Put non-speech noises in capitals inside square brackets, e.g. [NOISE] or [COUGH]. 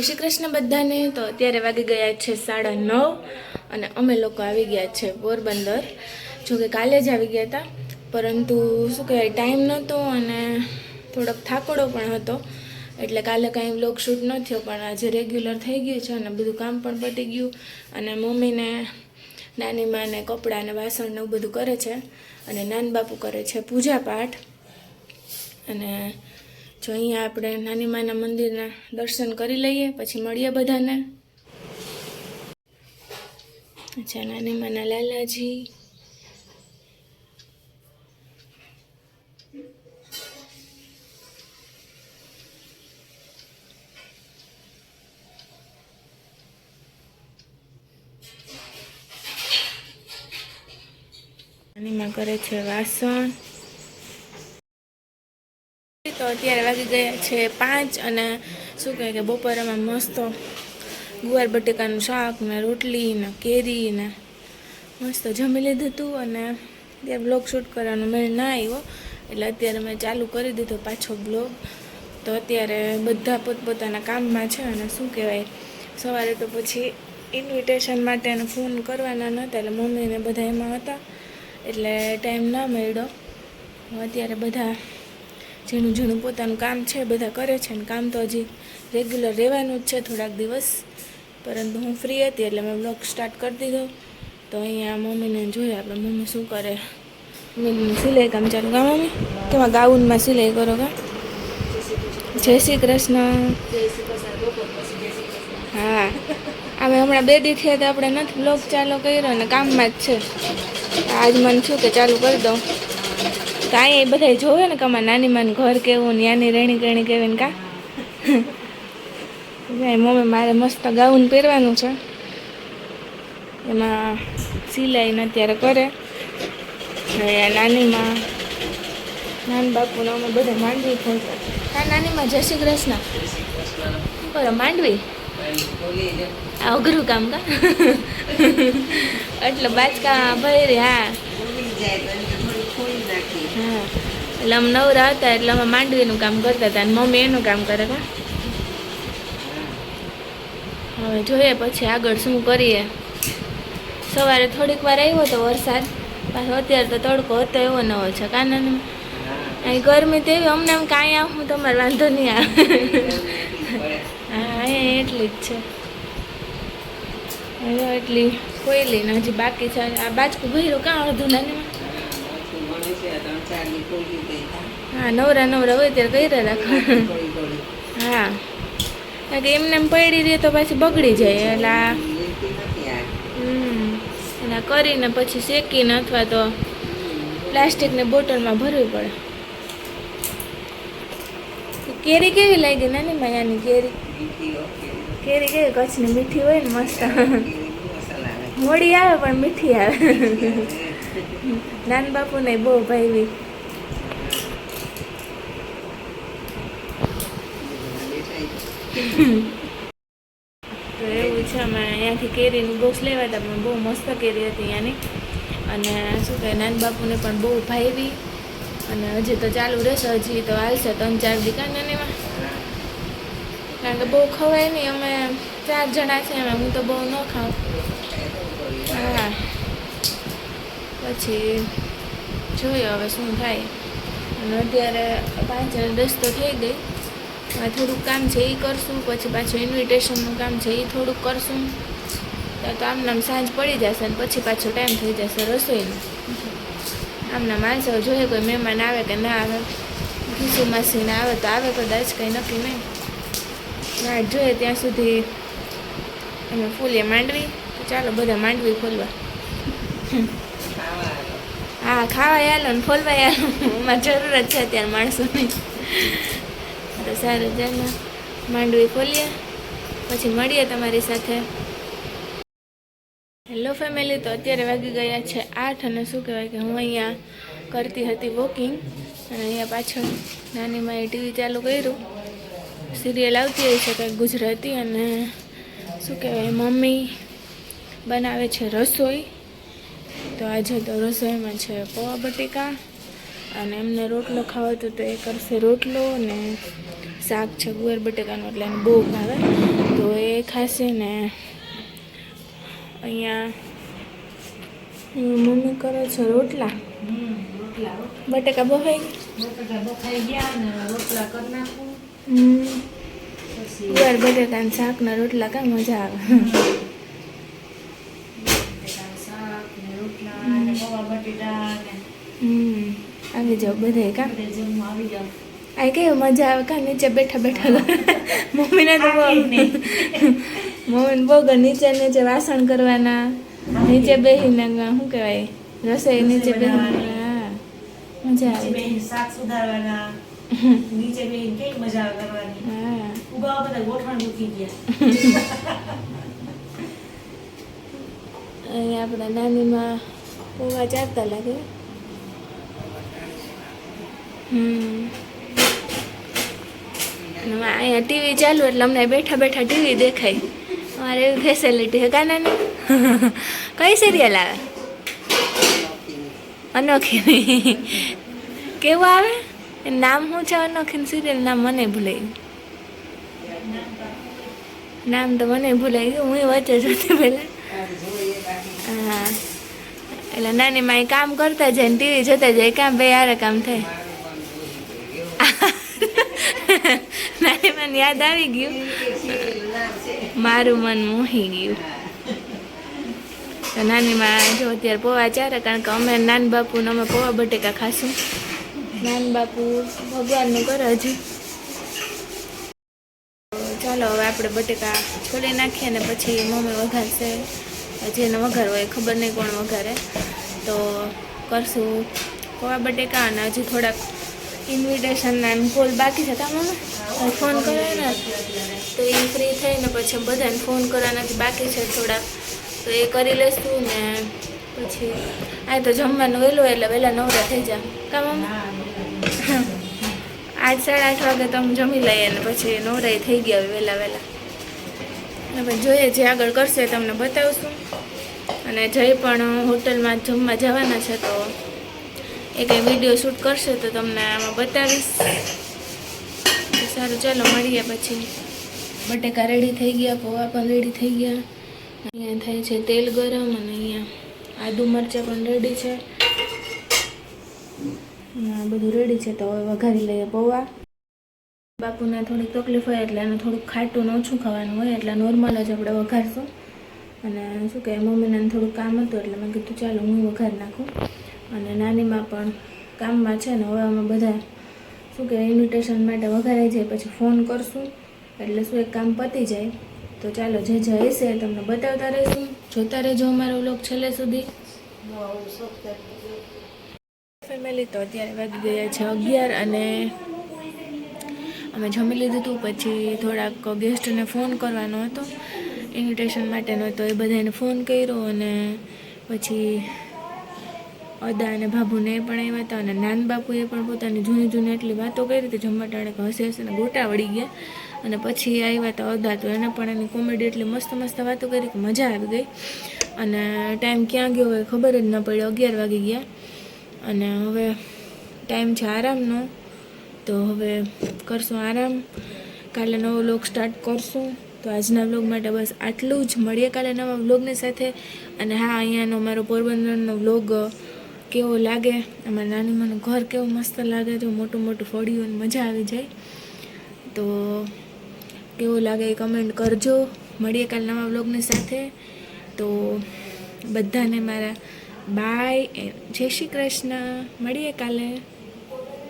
જય શ્રી કૃષ્ણ બધાને. તો અત્યારે વાગી ગયા છે સાડા નવ અને અમે લોકો આવી ગયા છે પોરબંદર. જો કે કાલે જ આવી ગયા હતા પરંતુ શું કહેવાય, ટાઈમ નહોતો અને થોડોક થાકોડો પણ હતો. એટલે કાલે કાંઈ વ્લોગ શૂટ ન થયો, પણ આજે રેગ્યુલર થઈ ગયું છે અને બધું કામ પણ પતી ગયું. અને મમ્મીને નાની માને કપડાં અને વાસણ ને એવું બધું કરે છે. અને નાન બાપુ કરે છે પૂજા પાઠ. અને જો અહીંયા આપણે નાની માના મંદિરના દર્શન કરી લઈએ, પછી મળીએ બધાને. અચ્છા, નાની માના લાલાજી. નાની માં કરે છે વાસણ. અત્યારે વાગી ગયા છે પાંચ અને શું કહે કે બપોરેમાં મસ્ત ગુવાર બટેકાનું શાક ને રોટલી ને કેરી ને મસ્ત જમી લીધું હતું અને ત્યાં બ્લોગ શૂટ કરવાનો મેળ ના આવ્યો. એટલે અત્યારે મેં ચાલુ કરી દીધો પાછો બ્લોગ તો અત્યારે બધા પોતપોતાના કામમાં છે અને શું કહેવાય, સવારે તો પછી ઇન્વિટેશન માટેનો ફોન કરવાના નહોતા એટલે મમ્મીને બધા એમાં હતા. એટલે ટાઈમ ના મળ્યો. અત્યારે બધા જેનું જેનું પોતાનું કામ છે, બધા કરે છે ને કામ તો હજી રેગ્યુલર રહેવાનું જ છે થોડાક દિવસ. પરંતુ હું ફ્રી હતી એટલે મેં બ્લોગ સ્ટાર્ટ કરી દીધો. તો અહીંયા મમ્મીને જોઈએ આપણે મમ્મી શું કરે. મમ્મીનું સિલાઈ કામ ચાલુ કા મમ્મી. કેમાં ગાઉનમાં સિલાઈ કરો કા? જય શ્રી કૃષ્ણ. હા. અમે હમણાં બે દી થયા આપણે નથી બ્લોગ ચાલુ કર્યો ને કામમાં જ છે. આજ મને થયું કે ચાલુ કરી દઉં. અહીંયા એ બધા જોવે ને કે અમારા નાની માનું ઘર કેવું ને યાની રેણી કેણી કેવી ને કા? [LAUGHS] મમ્મી મારે મસ્ત ગાઉન પહેરવાનું છે. એમાં સિલાઈ ને અત્યારે કરે. નાનીમાં, નાન બાપુને અમે બધા માંડવી ખોલતા હા નાનીમાં જય શ્રી કૃષ્ણ. બરો માંડવી? આ અઘરું કામ કા? [LAUGHS] એટલે બાચકા ભરી હા હા. એટલે અમે નવરા હતા એટલે અમે માંડવીનું કામ કરતા હતા અને મમ્મી એનું કામ કરે કા. હવે જોઈએ પછી આગળ શું કરીએ. સવારે થોડીક વાર આવ્યો તો વરસાદ પાછો અત્યારે તો તડકો હતો એવો નવો છે કાનન. અહીં ગરમી તો એવી અમને એમ કાંઈ આવું તમારે વાંધો નહીં આવે. હા એટલી જ છે. એટલી કોયલી હજી બાકી છે. આ બાજકું ભર્યું કાં અડધું નાની? હા? નવરા નવરા હોય ત્યારે કર્યા રાખો. હા કારણ કે એમને એમ પડી રહે તો પાછી બગડી જાય એટલે આ અને કરીને પછી શેકીને અથવા તો પ્લાસ્ટિકની બોટલમાં ભરવી પડે. કેરી કેવી લાગી નાની માયાની કેરી? કેરી. કેવી? કચ્છની મીઠી હોય ને મસ્ત. મોડી આવે પણ મીઠી આવે નાન બાપુને બહુ ભાઈવી. તો એવું છે, અમે અહીંયાથી કેરીનું બોક્સ લેવા હતા, પણ બહુ મસ્ત કેરી હતી અહીંયાની. અને શું કહે, નાન બાપુને પણ બહુ ભાઈવી. અને હજી તો ચાલુ રહેશે, હજી તો હાલશે ત્રણ ચાર દીકાનીમાં કારણ કે બહુ ખવાય નહીં, અમે ચાર જણા છે એમાં હું તો બહુ ન ખાઉં. હા. પછી જોઈએ હવે શું થાય. અને અત્યારે પાંચ અને દસ તો થઈ ગઈ. હવે થોડુંક કામ છે એ કરશું. પછી પાછું ઇન્વિટેશનનું કામ છે એ થોડુંક કરશું. તો તો આમ નામ સાંજ પડી જશે અને પછી પાછો ટાઈમ થઈ જશે રસોઈનો. આમના માણસો જોઈએ કોઈ મહેમાન આવે કે ના આવે. ખીસુ માસીને આવે તો આવે, કદાચ કંઈ નક્કી નહીં. ના જોઈએ ત્યાં સુધી અમે ફૂલે માંડવી. ચાલો બધા માંડવી ખોલવા. હા, ખાવા યાલો ને ફોલવા યાલો જરૂર જ છે અત્યારે માણસોની. તો સારું, ચાલો માંડવી ફોલીએ પછી મળીએ તમારી સાથે. હેલો ફેમિલી તો અત્યારે વાગી ગયા છે આઠ અને શું કહેવાય કે હું અહીંયા કરતી હતી વોકિંગ અને અહીંયા પાછળ નાની માએ ટીવી ચાલુ કર્યું. સિરિયલ આવતી હોય છે કંઈક ગુજરાતી અને શું કહેવાય, મમ્મી બનાવે છે રસોઈ. તો આજે તો રસોઈમાં છે પૌવા બટેકા અને એમને રોટલો ખાવો હતો તો એ કરશે રોટલો અને શાક છે ગુવાર બટેકાનું એટલે એને બહુ ભાવે. તો એ ખાશે ને અહીંયા મમ્મી કરે છે રોટલા. બટેકા બફાઈ બટાકા બફાઈ ગયા ને રોટલા કરી નાખું. હમ. ગુવાર બટેકા ને શાકના રોટલા કાંઈ મજા આવે બટાકાનું શાક ને રોટલા ને બટેટા ને હમ. આવી જાવ બધે કા? જમવા આવી આ મજા આવે કા? નીચે બેઠા બેઠા મમ્મીને તો બહુ મમ્મીને બહુ ગમે. નીચે નીચે વાસણ કરવાના નીચે બેહીને શું કહેવાય? રસોઈ નીચે બેહીને મજા આવે. શાક સુધારવાના. નીચે બેહીને કઈ મજા આવે કરવાની. હા. ઊભા બધા ગોઠણ મૂકી ગયા. [LAUGHS] અહીંયા આપણા નાનીમાં પૌવા ચારતા લાગે. હમ. અહીંયા ટીવી ચાલુ એટલે અમને બેઠા બેઠા ટીવી દેખાય. અમારે એવી ફેસિલિટી હે કાનાની કઈ સિરિયલ આવે? અનોખી કેવું આવે? નામ શું છે અનોખી સિરિયલ નામ મને ભૂલાઈ નામ તો મને ભૂલાઈ ગયું હું વચ્ચે જોતી પહેલાં. હા. એટલે નાની માય કામ કરતા જાય ને ટીવી જોતા જાય, કામ ભાઈ હારે કામ થાય. [LAUGHS] નાની મને યાદ આવી ગયું? મારું મન મોહી ગયું. તો નાની માં જો અત્યારે પોવા ચારે, કારણ કે અમે નાન બાપુ ને અમે પોવા બટેકા ખાશું. નાન બાપુ ભગવાનનું કરે હજી. ચાલો, હવે આપણે બટેકા છોડી નાખીએ ને પછી મમ્મી વઘારશે. જેને વઘાર હોય ખબર નહીં કોણ વઘારે. તો કરશું. કોવા બટેકા અને હજી થોડાક ઇન્વિટેશનના કોલ બાકી છે મમ્મી ફોન કર્યો ને? તો એ ફ્રી થઈને પછી બધાને ફોન કરવાના બાકી છે થોડાક. તો એ કરી લઈશું ને પછી આ તો જમવાનું વહેલું એટલે વહેલા નવરા થઈ જાય કામ આજ સાડા આઠ વાગે તો અમે જમી લઈએ ને પછી નવરાઈ થઈ ગયા હોય વહેલા વહેલા. પછી જોઈએ જે આગળ કરશે તમને બતાવશું. અને જય પણ હોટલમાં જમવા જવાના છે, તો એ કંઈ વીડિયો શૂટ કરશે તો તમને આમાં બતાવીશ. સારું, ચાલો મળીએ પછી. બટેકા રેડી થઈ ગયા, પૌવા પણ રેડી થઈ ગયા. અહીંયા થાય છે તેલ ગરમ અને અહીંયા આદુ મરચાં પણ રેડી છે. બધું રેડી છે, તો હવે વઘારી લઈએ પૌવા. બાપુને થોડીક તકલીફ હોય એટલે એને થોડુંક ખાટું ને ઓછું ખાવાનું હોય એટલે નોર્મલ જ આપણે વઘારશું. અને શું કહે મમ્મીને થોડુંક કામ હતું એટલે મેં કીધું ચાલો હું વઘાર નાખું. અને નાનીમાં પણ કામમાં છે ને હવે અમે બધા શું કહે ઇન્વિટેશન માટે વઘારાઈ જાય પછી ફોન કરશું. એટલે શું એક કામ પતી જાય. તો ચાલો જે જે હશે એ તમને બતાવતા રહીશું. જોતા રહેજો અમારો વ્લોગ છેલ્લે સુધી. ફેમિલી તો અત્યારે વાગી ગયા છે અગિયાર અને અમે જમી લીધું હતું પછી થોડાક ગેસ્ટને ફોન કરવાનો હતો ઇન્વિટેશન માટેનો તો એ બધાને ફોન કર્યો અને પછી અદા અને ભાભુને પણ આવ્યા હતા અને નાન બાપુએ પણ પોતાની જૂની જૂની એટલી વાતો કરી હતી, જમવા ટાણે કે હસે હસીને ગોટા વળી ગયા. અને પછી આવ્યા હતા અદા, તો એને પણ એની કોમેડી એટલી મસ્ત મસ્ત વાતો કરી કે મજા આવી ગઈ. અને ટાઈમ ક્યાં ગયો એ ખબર જ ન પડી, અગિયાર વાગી ગયા. અને હવે ટાઈમ છે આરામનો. તો હવે કરશું આરામ. કાલે નવો વ્લોગ સ્ટાર્ટ કરશું. તો આજના વ્લોગ માટે બસ આટલું જ. મળીએ કાલે નવા વ્લોગની સાથે. અને હા, અહીંયાનો મારો પોરબંદરનો વ્લોગ કેવો લાગે? અમારા નાનીમાનું ઘર કેવું મસ્ત લાગે. તો મોટું મોટું ફળિયું મજા આવી જાય. તો કેવો લાગે એ કમેન્ટ કરજો. મળીએ કાલે નવા વ્લોગની સાથે. તો બધાને મારા બાય જય શ્રી કૃષ્ણ. મળીએ કાલે.